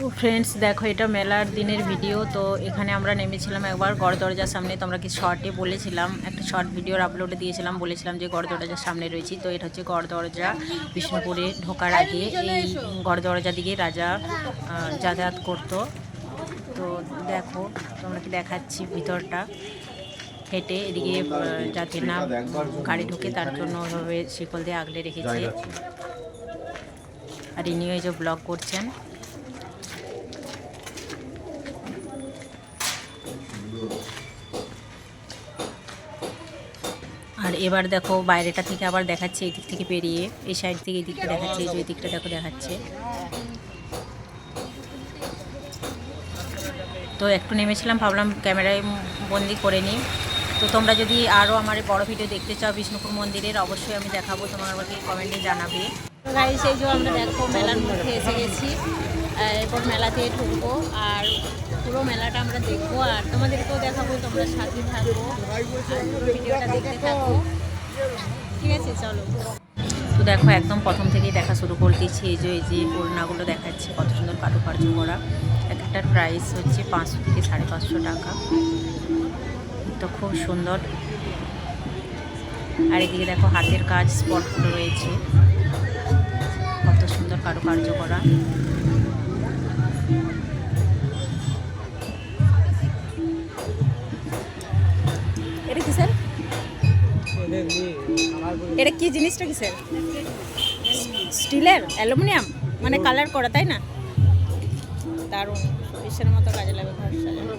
তো ফ্রেন্ডস দেখো, এটা মেলার দিনের ভিডিও তো এখানে আমরা নেমেছিলাম একবার গড় দরজার সামনে। তো আমরা কি শর্টে বলেছিলাম? একটা শর্ট ভিডিওর আপলোডে দিয়েছিলাম, বলেছিলাম যে গড় দরজার সামনে রয়েছি। তো এটা হচ্ছে গড় দরজা বিষ্ণুপুরে ঢোকার আগে এই গড় দরজা দিকে রাজা যাতায়াত করতো। তো দেখো, তোমরা কি দেখাচ্ছি ভিতরটা। হেঁটে এদিকে যাতে না গাড়ি ঢুকে তার জন্য ওভাবে শিকল দিয়ে আগলে রেখেছে। আর ইনিও এই যে ব্লগ করছেন। আর এবার দেখো বাইরেটা থেকে আবার দেখাচ্ছে এই দিক থেকে পেরিয়ে, এই সাইড থেকে এই দিকটা দেখাচ্ছে, এই দিকটা দেখো দেখাচ্ছে। তো একটু নেমেছিলাম, ভাবলাম ক্যামেরায় বন্দি করে নিই। তো তোমরা যদি আরও আমার বড় ভিডিও দেখতে চাও বিষ্ণুপুর মন্দিরের, অবশ্যই আমি দেখাবো, তোমার আমাকে কমেন্টে জানাবে। গাড়ি সেই যে আমরা দেখো, মেলার মধ্যে এসে গেছি। এরপর মেলাতে ঢুকবো আর পুরো মেলাটা আমরা দেখব আর তোমাদেরকেও দেখাবো, তোমরা সাথে থাকব ভিডিওটা দেখতে থাকব ঠিক আছে, চলো। তো দেখো, একদম প্রথম থেকেই দেখা শুরু করে দিচ্ছি এই যে এই যে ওড়নাগুলো দেখাচ্ছে, কত সুন্দর কারুকার্য করা। এক একটার প্রাইস হচ্ছে পাঁচশো থেকে সাড়ে পাঁচশো টাকা। তো খুব সুন্দর। আর এদিকে দেখো, হাতের কাজ স্পটগুলো রয়েছে। কত সুন্দর কারুকার্য করা। এটা কি জিনিসটা কিসের স্টিলের? অ্যালুমিনিয়াম? মানে কালার করা, তাই না? দারুণ। বিশ্বের মতো কাজে লাগবে ঘর সাজানো।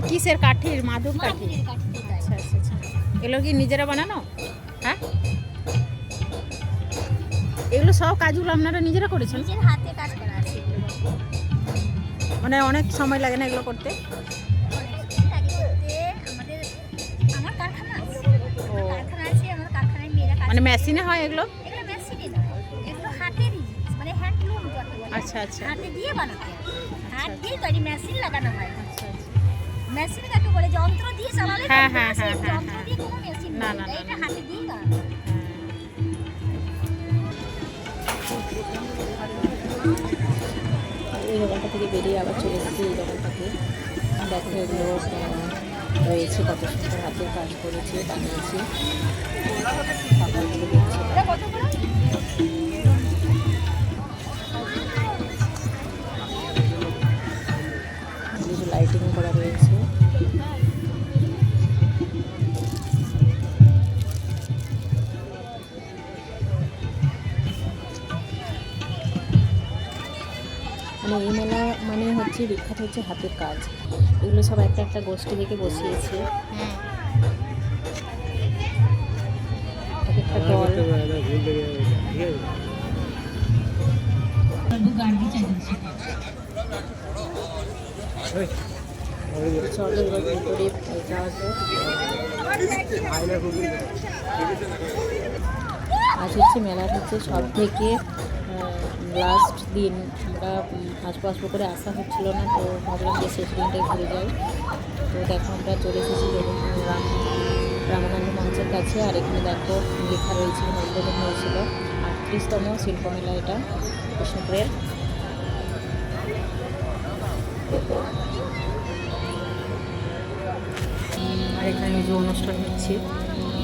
এগুলো কিসের কাঠির? মাদুর কাঠি। আচ্ছা আচ্ছা আচ্ছা। এগুলো কি নিজেরা বানানো? হ্যাঁ? এগুলো সব কাজগুলো আপনারা নিজেরা করেছেন? নিজের হাতে কাজ করা আছে মানে অনেক সময় লাগে না এগুলো করতে? মানে মেশিনে হয় এগুলো? মানে আচ্ছা আচ্ছা। হাতে দিয়ে বানাতে হাত দিয়ে তৈরি মেশিন লাগানো হয়। মেশিন কাকে বলে যন্ত্র দিয়ে চালালে হ্যাঁ, হ্যাঁ, হ্যাঁ, হ্যাঁ, যন্ত্র হ্যাঁ। দিয়ে কোনো মেশিন না, না এটা হাতে দিয়ে বানানো এই দোকানটা থেকে বেরিয়ে আবার চলে এসেছি এই দোকানটাকে দেখো এগুলো রয়েছে কত সুন্দর হাতের কাজ করেছে বানিয়েছে। পাতাগুলো দেখছি। মানে এই মেলা মানে হচ্ছে বিখ্যাত হচ্ছে হাতের কাজ। এগুলো সব একটা একটা গোষ্ঠী থেকে বসিয়েছে। এক একটা দল। চলো এবার ভিতরে যাওয়া যাক আজ হচ্ছে মেলার হচ্ছে সব থেকে লাস্ট দিন আমরা আসব আসব করে আসা হচ্ছিল না, তো ভাবলাম যে শেষ দিনটাই ঘুরে যাই। তো দেখো, আমরা চলে এসেছি রাম, রামানন্দ মঞ্চের কাছে, আর এখানে দেখো লেখা রয়েছে উদ্বোধন হয়েছিল আটত্রিশতম শিল্পমেলা এটা, কৃষ্ণপুরের। আর এখানে যে অনুষ্ঠান হচ্ছে,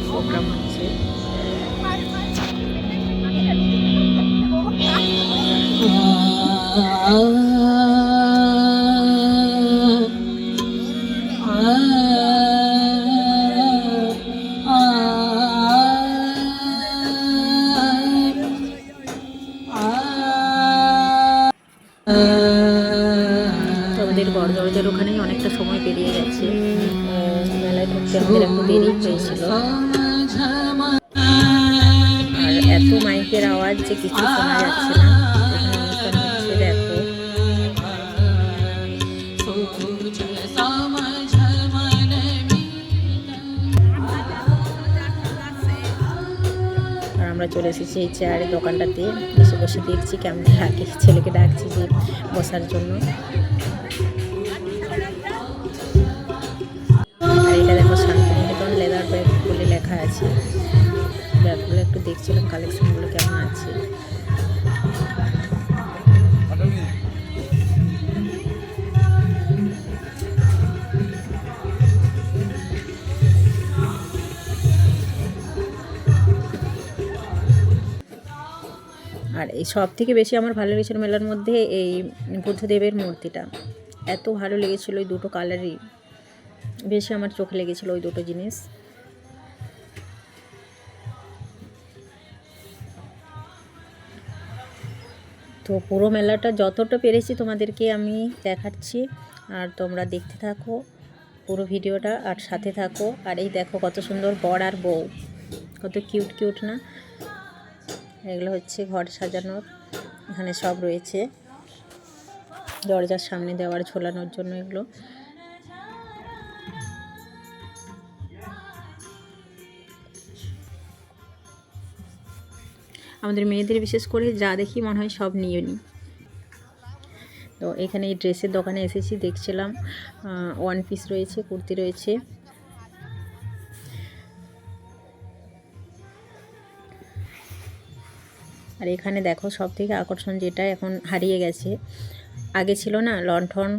প্রোগ্রাম হচ্ছে। আমাদের বড় দরজার ওখানেই অনেকটা সময় পেরিয়ে গেছে। মেলায় ঢুকতে আমাদের একটু দেরি হয়েছিল। এত মাইকের আওয়াজ যে কিছু শোনা যাচ্ছে না। চলে এসেছি এই চেয়ারের দোকানটাতে। বসে বসে দেখছি কেমন লাগে। ছেলেকে ডাকছি যে বসার জন্য। এটা দেখো লেদার ব্যাগ বলে লেখা আছে। ব্যাগগুলো একটু দেখছিলাম কালেকশনগুলো কেমন আছে। আর এই সব থেকে বেশি আমার ভালো লেগেছিলো মেলার মধ্যে এই বুদ্ধদেবের মূর্তিটা। এত ভালো লেগেছিলো ওই দুটো কালারই বেশি আমার চোখে লেগেছিলো ওই দুটো জিনিস। তো পুরো মেলাটা যতটা পেরেছি তোমাদেরকে আমি দেখাচ্ছি। আর তোমরা দেখতে থাকো পুরো ভিডিওটা আর সাথে থাকো। আর এই দেখো কত সুন্দর বর আর বউ। কত কিউট কিউট না? এগুলো হচ্ছে ঘর সাজানোর, এখানে সব রয়েছে। দরজার সামনে দেওয়ার, ঝোলানোর জন্য এগুলো। আমাদের মেয়েদের বিশেষ করে যা দেখি মনে হয় সব নিয়ে নিই তো এখানে এই ড্রেসের দোকানে এসেছি, দেখছিলাম। ওয়ান পিস রয়েছে, কুর্তি রয়েছে। আর এখানে দেখো সব থেকে আকর্ষণ যেটা এখন হারিয়ে গেছে। আগে ছিল না লণ্ঠন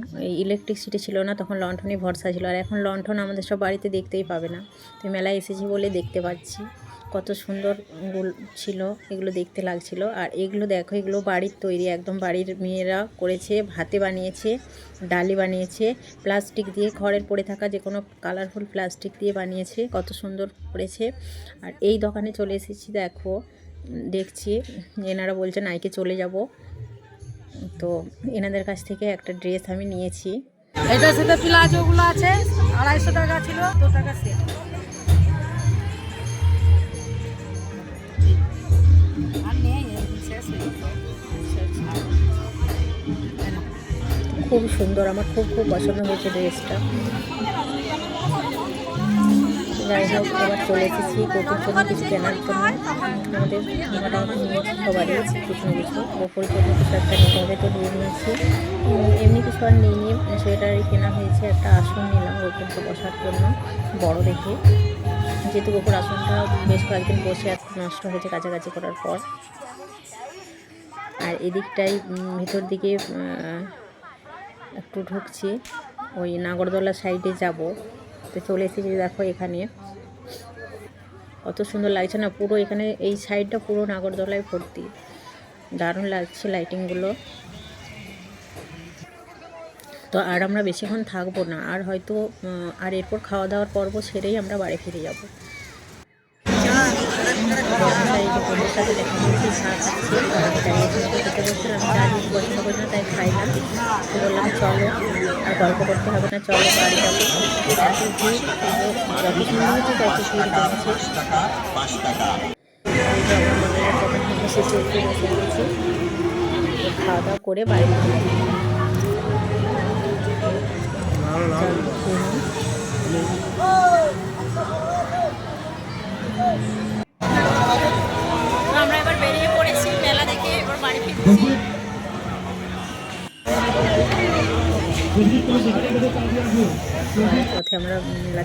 ইলেকট্রিসিটি ছিল না, তখন লণ্ঠনই ভরসা ছিল। আর এখন লণ্ঠন আমাদের সব বাড়িতে দেখতেই পাবে না। তো মেলায় এসেছি বলে দেখতে পাচ্ছি। কত সুন্দর ছিল, এগুলো দেখতে লাগছিল। আর এগুলো দেখো, এগুলো বাড়ির তৈরি। একদম বাড়ির মেয়েরা করেছে, হাতে বানিয়েছে, ডালি বানিয়েছে প্লাস্টিক দিয়ে ঘরের পড়ে থাকা যে কোনো কালারফুল প্লাস্টিক দিয়ে বানিয়েছে। কত সুন্দর করেছে। আর এই দোকানে চলে এসেছি, দেখো। দেখছি এনারা বলছে নাইকে চলে যাব। তো এনাদের কাছ থেকে একটা ড্রেস আমি নিয়েছি। এটার সাথে প্লাজোগুলো আছে আড়াইশো টাকা ছিল দু টাকা সেট। খুব সুন্দর আমার খুব খুব পছন্দ হয়েছে ড্রেসটা। যাই হোক এবার চলে এসেছি কোকুর জন্য কিছু কেনার জন্য। আমাদের মোটামুটি নিয়েছি সবারই কিছু না কিছু। গোপুরের জন্য কিছু একটা নিতে হবে তো নিয়ে নিয়েছি। এমনি কিছু আর নিয়ে নিয়ে সোয়েটারই কেনা হয়েছে একটা আসন নিলাম গোপুরকে বসার জন্য বড় দেখে। যেহেতু গোপুর আসনটা বেশ কয়েকদিন বসে নষ্ট হয়েছে কাছাকাছি করার পর। আর এদিকটাই ভিতর দিকে একটু ঢুকছি ওই নাগরদোলা সাইডে যাব। তো চলে এসেছি দেখো এখানে। কত সুন্দর লাগছে না, পুরো এখানে এই সাইডটা পুরো নাগরদোলায় ভর্তি। দারুণ লাগছে লাইটিংগুলো তো আর আমরা বেশিক্ষণ থাকব না, আর হয়তো আর এরপর খাওয়া দাওয়ার পর্ব সেরেই আমরা বাড়ি ফিরে যাব। খেতে বসছিলাম চা দিতে পছন্দ করি না তাই খাই না বললাম চলো আর গল্প করতে হবে না চলো বাড়ি যাব এত ভিড় যত হচ্ছে তত ভিড় সে চলতে বসে গেছি খাওয়া দাওয়া করে বাড়ি যাব বাড়ি ফিরছি।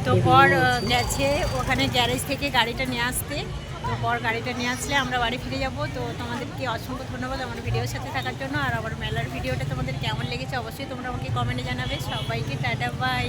তো আহ, গেছি। ওখানে গ্যারেজ থেকে গাড়িটা নিয়ে আসতে। তো বর গাড়িটা নিয়ে আসলে আমরা বাড়ি ফিরে যাব। তো তোমাদেরকে অসংখ্য ধন্যবাদ আমার ভিডিওর সাথে থাকার জন্য। আর আমার মেলার ভিডিওটা তোমাদের কেমন লেগেছে অবশ্যই তোমরা আমাকে কমেন্টে জানাবে। সবাইকে টাটা বাই